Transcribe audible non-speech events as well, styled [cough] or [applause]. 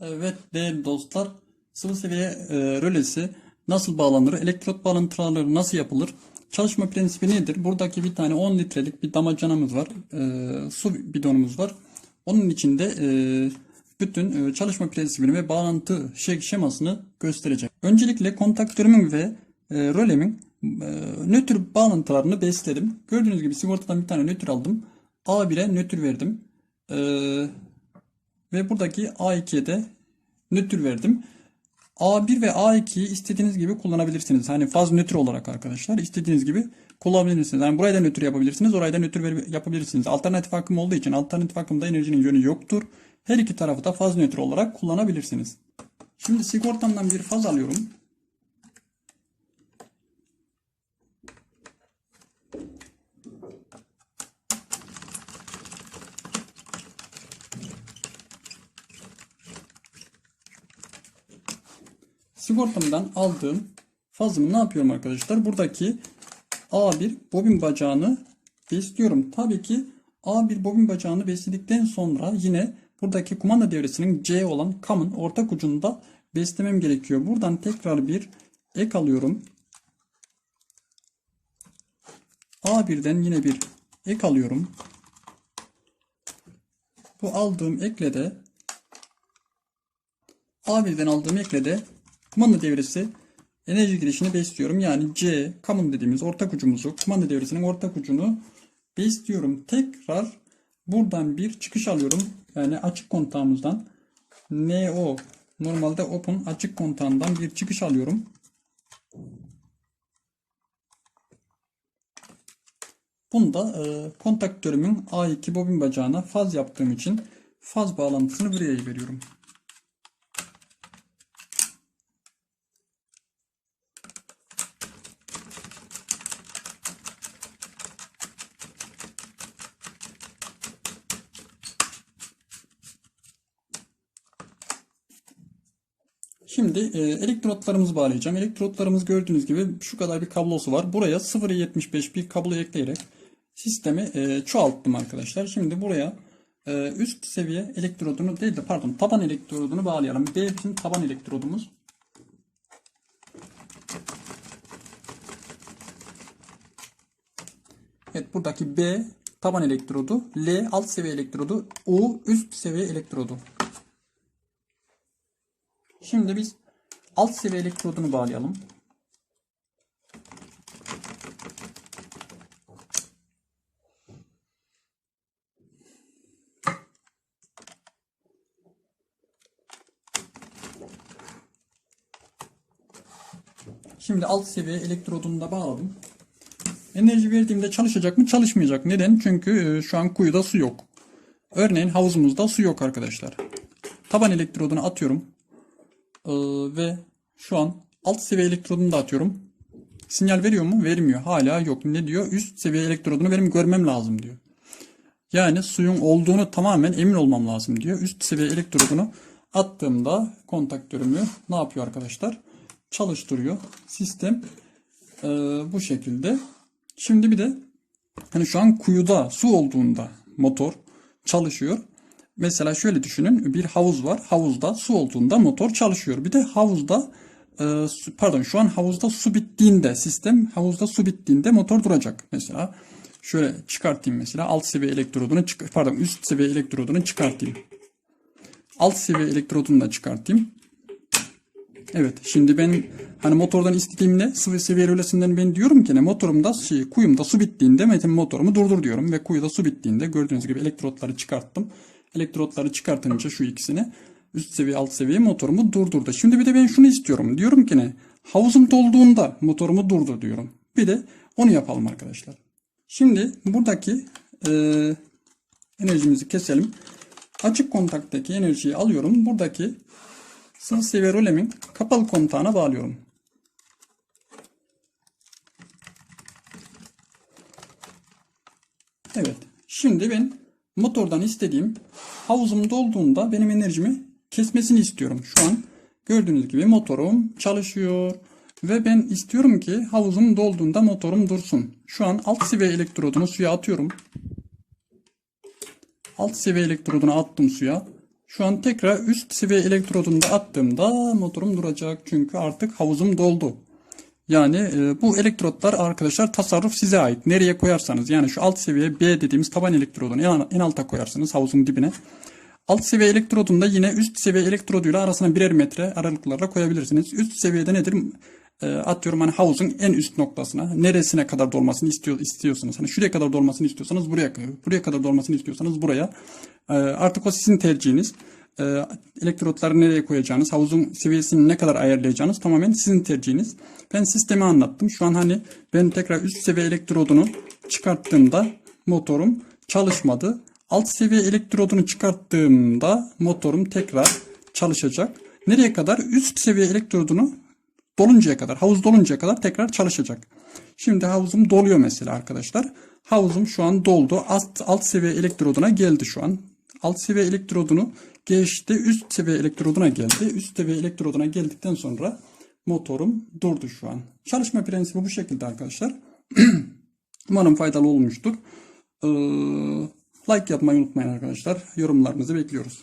Evet değerli dostlar, sıvı seviye e, rölesi nasıl bağlanır, elektrot bağlantıları nasıl yapılır, çalışma prensibi nedir? Buradaki bir tane 10 litrelik bir damacanamız var, e, su bidonumuz var. Onun içinde e, bütün e, çalışma prensibini ve bağlantı şey, şemasını gösterecek. Öncelikle kontaktörümün ve e, rölemin e, nötr bağlantılarını besledim. Gördüğünüz gibi sigortadan bir tane nötr aldım. A1'e nötr verdim. E, ve buradaki A2'ye de nötr verdim. A1 ve A2'yi istediğiniz gibi kullanabilirsiniz. Hani faz nötr olarak arkadaşlar istediğiniz gibi kullanabilirsiniz. Yani buraya da nötr yapabilirsiniz, oraya da nötr yapabilirsiniz. Alternatif akım olduğu için alternatif akımda enerjinin yönü yoktur. Her iki tarafı da faz nötr olarak kullanabilirsiniz. Şimdi sigortamdan bir faz alıyorum. Sigortamdan aldığım fazımı ne yapıyorum arkadaşlar? Buradaki A1 bobin bacağını besliyorum. Tabii ki A1 bobin bacağını besledikten sonra yine buradaki kumanda devresinin C olan CAM'ın ortak ucunda beslemem gerekiyor. Buradan tekrar bir ek alıyorum. A1'den yine bir ek alıyorum. Bu aldığım ekle de A1'den aldığım ekle de kumanda devresi enerji girişini besliyorum. Yani C, common dediğimiz ortak ucumuzu, kumanda devresinin ortak ucunu besliyorum. Tekrar buradan bir çıkış alıyorum. Yani açık kontağımızdan NO normalde open açık kontağından bir çıkış alıyorum. Bunu da e, kontaktörümün A2 bobin bacağına faz yaptığım için faz bağlantısını buraya veriyorum. Şimdi e, elektrotlarımızı bağlayacağım. Elektrotlarımız gördüğünüz gibi şu kadar bir kablosu var. Buraya 0.75 bir kablo ekleyerek sistemi e, çoğalttım arkadaşlar. Şimdi buraya e, üst seviye elektrodunu değil de pardon taban elektrodunu bağlayalım. B bizim taban elektrodumuz. Evet buradaki B taban elektrodu, L alt seviye elektrodu, U üst seviye elektrodu. Şimdi biz alt seviye elektrodunu bağlayalım. Şimdi alt seviye elektrodunu da bağladım. Enerji verdiğimde çalışacak mı? Çalışmayacak. Neden? Çünkü e, şu an kuyuda su yok. Örneğin havuzumuzda su yok arkadaşlar. Taban elektrodunu atıyorum. Ee, ve şu an alt seviye elektrodunu da atıyorum. Sinyal veriyor mu? Vermiyor. Hala yok. Ne diyor? Üst seviye elektrodunu benim görmem lazım diyor. Yani suyun olduğunu tamamen emin olmam lazım diyor. Üst seviye elektrodunu attığımda kontaktörümü ne yapıyor arkadaşlar? Çalıştırıyor. Sistem e, bu şekilde. Şimdi bir de hani şu an kuyuda su olduğunda motor çalışıyor. Mesela şöyle düşünün bir havuz var. Havuzda su olduğunda motor çalışıyor. Bir de havuzda e, pardon şu an havuzda su bittiğinde sistem havuzda su bittiğinde motor duracak. Mesela şöyle çıkartayım mesela alt seviye elektrodunu pardon üst seviye elektrodunu çıkartayım. Alt seviye elektrodunu da çıkartayım. Evet şimdi ben hani motordan istediğim ne? Sıvı seviye rölesinden ben diyorum ki ne motorumda şey, kuyumda su bittiğinde metin motorumu durdur diyorum ve kuyuda su bittiğinde gördüğünüz gibi elektrotları çıkarttım. Elektrotları çıkartınca şu ikisini üst seviye alt seviye motorumu durdurdu. Şimdi bir de ben şunu istiyorum. Diyorum ki ne? Havuzum dolduğunda motorumu durdur diyorum. Bir de onu yapalım arkadaşlar. Şimdi buradaki eee, enerjimizi keselim. Açık kontaktaki enerjiyi alıyorum. Buradaki sıvı seviye rolemin kapalı kontağına bağlıyorum. Evet. Şimdi ben motordan istediğim havuzum dolduğunda benim enerjimi kesmesini istiyorum. Şu an gördüğünüz gibi motorum çalışıyor. Ve ben istiyorum ki havuzum dolduğunda motorum dursun. Şu an alt seviye elektrodunu suya atıyorum. Alt seviye elektrodunu attım suya. Şu an tekrar üst seviye elektrodunu da attığımda motorum duracak. Çünkü artık havuzum doldu. Yani e, bu elektrotlar arkadaşlar tasarruf size ait. Nereye koyarsanız yani şu alt seviye B dediğimiz taban elektrodunu en, en alta koyarsınız havuzun dibine. Alt seviye elektrodunu da yine üst seviye elektroduyla arasına birer metre aralıklarla koyabilirsiniz. Üst seviyede nedir? E, atıyorum hani havuzun en üst noktasına neresine kadar dolmasını istiyor, istiyorsunuz. Hani şuraya kadar dolmasını istiyorsanız buraya buraya kadar dolmasını istiyorsanız buraya. E, artık o sizin tercihiniz. E, elektrotları nereye koyacağınız, havuzun seviyesini ne kadar ayarlayacağınız tamamen sizin tercihiniz. Ben sistemi anlattım. Şu an hani ben tekrar üst seviye elektrodunu çıkarttığımda motorum çalışmadı. Alt seviye elektrodunu çıkarttığımda motorum tekrar çalışacak. Nereye kadar? Üst seviye elektrodunu doluncaya kadar, havuz doluncaya kadar tekrar çalışacak. Şimdi havuzum doluyor mesela arkadaşlar. Havuzum şu an doldu. Alt, alt seviye elektroduna geldi şu an. Alt seviye elektrodunu geçti. Üst seviye elektroduna geldi. Üst seviye elektroduna geldikten sonra motorum durdu şu an. Çalışma prensibi bu şekilde arkadaşlar. [clears throat] Umarım faydalı olmuştur. Ee, like yapmayı unutmayın arkadaşlar. Yorumlarınızı bekliyoruz.